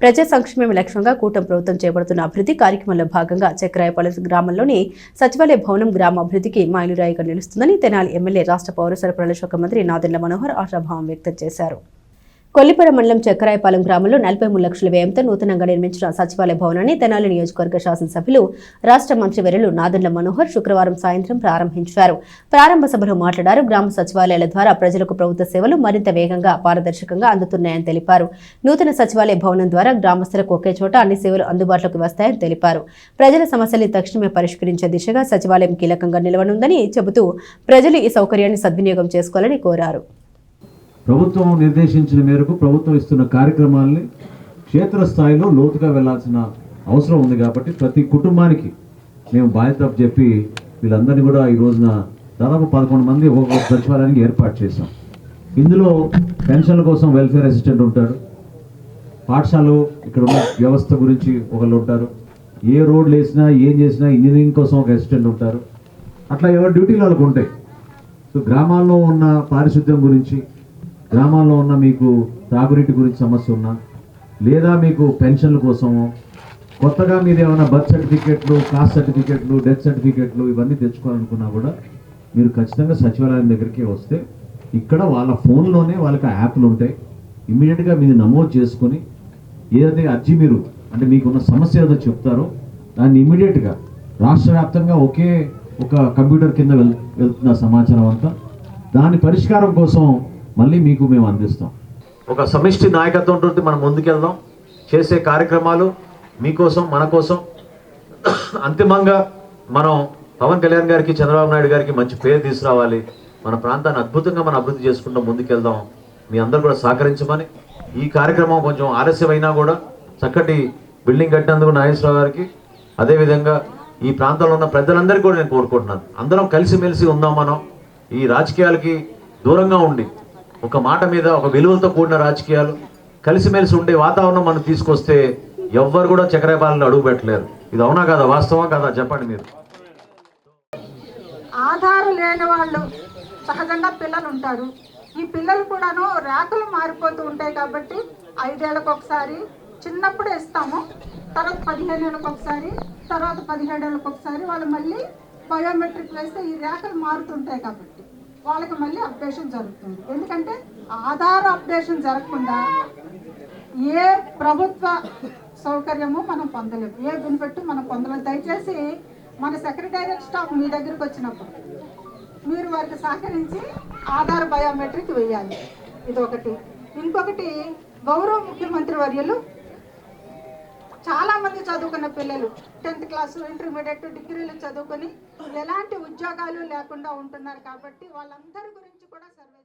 ప్రజా సంక్షేమం లక్ష్యంగా కూటమి ప్రభుత్వం చేపడుతున్న అభివృద్ధి కార్యక్రమంలో భాగంగా చక్రాయపాలెం గ్రామంలోని సచివాలయ భవనం గ్రామ అభివృద్ధికి మైలురాయిగా నిలుస్తుందని తెనాలి ఎమ్మెల్యే రాష్ట్ర పౌర సరఫరాల శాఖ మంత్రి నాదెండ్ల మనోహర్ ఆశాభావం వ్యక్తం చేశారు. కొల్లిపురం మండలం చక్రాయపాలెం గ్రామంలో నలభై మూడు లక్షల వ్యయంతో నూతనంగా నిర్మించిన సచివాలయ భవనాన్ని తెనాలి నియోజకవర్గ శాసనసభ్యులు రాష్ట్ర మంత్రి వెర్రలు నాదండ్ల మనోహర్ శుక్రవారం సాయంత్రం ప్రారంభించారు. ప్రారంభ సభలో మాట్లాడారు. గ్రామ సచివాలయాల ద్వారా ప్రజలకు ప్రభుత్వ సేవలు మరింత వేగంగా పారదర్శకంగా అందుతున్నాయని తెలిపారు. నూతన సచివాలయ భవనం ద్వారా గ్రామస్తులకు ఒకే చోట అన్ని సేవలు అందుబాటులోకి వస్తాయని తెలిపారు. ప్రజల సమస్యల్ని తక్షణమే పరిష్కరించే దిశగా సచివాలయం కీలకంగా నిలవనుందని చెబుతూ ప్రజలు ఈ సౌకర్యాన్ని సద్వినియోగం చేసుకోవాలని కోరారు. ప్రభుత్వం నిర్దేశించిన మేరకు ప్రభుత్వం ఇస్తున్న కార్యక్రమాల్ని క్షేత్రస్థాయిలో లోతుగా వెళ్ళాల్సిన అవసరం ఉంది కాబట్టి ప్రతి కుటుంబానికి మేము బాధ్యత చెప్పి వీళ్ళందరినీ కూడా ఈ రోజున దాదాపు పదకొండు మంది ఒక్కొక్క సచివాలయానికి ఏర్పాటు చేశాం. ఇందులో పెన్షన్ల కోసం వెల్ఫేర్ అసిస్టెంట్ ఉంటాడు. పాఠశాలలో ఇక్కడ ఉన్న వ్యవస్థ గురించి ఒకళ్ళు ఉంటారు. ఏ రోడ్లు వేసినా ఏం చేసినా ఇంజనీరింగ్ కోసం ఒక అసిస్టెంట్ ఉంటారు. అట్లా ఎవరి డ్యూటీలు వాళ్ళకు ఉంటాయి. సో గ్రామాల్లో ఉన్న పారిశుద్ధ్యం గురించి గ్రామాల్లో ఉన్న మీకు తాగునీటి గురించి సమస్య ఉన్నా లేదా మీకు పెన్షన్ల కోసము కొత్తగా మీరు ఏమైనా బర్త్ సర్టిఫికెట్లు కాస్ట్ సర్టిఫికెట్లు డెత్ సర్టిఫికెట్లు ఇవన్నీ తెచ్చుకోవాలనుకున్నా కూడా మీరు ఖచ్చితంగా సచివాలయం దగ్గరికి వస్తే ఇక్కడ వాళ్ళ ఫోన్లోనే వాళ్ళకి యాప్లు ఉంటాయి. ఇమ్మీడియట్గా మీరు నమోదు చేసుకొని ఏదైతే అర్జీ మీరు అంటే మీకున్న సమస్య ఏదో చెప్తారో దాన్ని ఇమ్మీడియట్గా రాష్ట్ర వ్యాప్తంగా ఒకే ఒక కంప్యూటర్ కింద వెళ్ వెళ్తున్న సమాచారం అంతా దాని పరిష్కారం కోసం మళ్ళీ మీకు మేము అందిస్తాం. ఒక సమిష్టి నాయకత్వంతో మనం ముందుకెళ్దాం. చేసే కార్యక్రమాలు మీకోసం మన కోసం. అంతిమంగా మనం పవన్ కళ్యాణ్ గారికి చంద్రబాబు నాయుడు గారికి మంచి పేరు తీసుకురావాలి. మన ప్రాంతాన్ని అద్భుతంగా మనం అభివృద్ధి చేసుకుంటూ ముందుకెళ్దాం. మీ అందరూ కూడా సహకరించమని. ఈ కార్యక్రమం కొంచెం ఆలస్యమైనా కూడా చక్కటి బిల్డింగ్ కట్టినందుకు నాగేశ్వరరావు గారికి అదేవిధంగా ఈ ప్రాంతంలో ఉన్న ప్రజలందరికీ కూడా నేను కోరుకుంటున్నాను. అందరం కలిసిమెలిసి ఉందాం మనం. ఈ రాజకీయాలకి దూరంగా ఉండి ఒక మాట మీద ఒక విలువలతో కూడిన రాజకీయాలు కలిసిమెలిసి ఉండే వాతావరణం మనం తీసుకొస్తే ఎవ్వరు కూడా చక్రపాలను అడుగు పెట్టలేరు. ఇది అవునా కదా? వాస్తవం కదా? చెప్పండి మీరు. ఆధారం లేని వాళ్ళు సహజంగా పిల్లలు ఉంటారు ఈ పిల్లలు కూడాను ర్యాకులు మారిపోతూ ఉంటాయి కాబట్టి ఐదేళ్ళకు ఒకసారి చిన్నప్పుడు ఇస్తాము తర్వాత పదిహేను ఏళ్ళకి ఒకసారి తర్వాత పదిహేడు ఏళ్ళకి ఒకసారి వాళ్ళు మళ్ళీ బయోమెట్రిక్ వేస్తే ఈ ర్యాకులు మారుతుంటాయి కాబట్టి. వాళ్ళకి మళ్ళీ అప్డేషన్ జరుగుతుంది. ఎందుకంటే ఆధార్ అప్డేషన్ జరగకుండా ఏ ప్రభుత్వ సౌకర్యము మనం పొందలేము. ఏ బెనిఫిట్ మనం పొందలేము. దయచేసి మన సెక్రటేరియట్ స్టాఫ్ మీ దగ్గరికి వచ్చినప్పుడు మీరు వారికి సహకరించి ఆధార్ బయోమెట్రిక్ వేయాలి. ఇది ఒకటి ఇంకొకటి గౌరవ ముఖ్యమంత్రి వర్యులు చాలా మంది చదువుకున్న పిల్లలు టెన్త్ క్లాసు ఇంటర్మీడియట్ డిగ్రీలు చదువుకొని ఎలాంటి ఉద్యోగాలు లేకుండా ఉంటున్నారు కాబట్టి వాళ్ళందరి గురించి కూడా సర్వే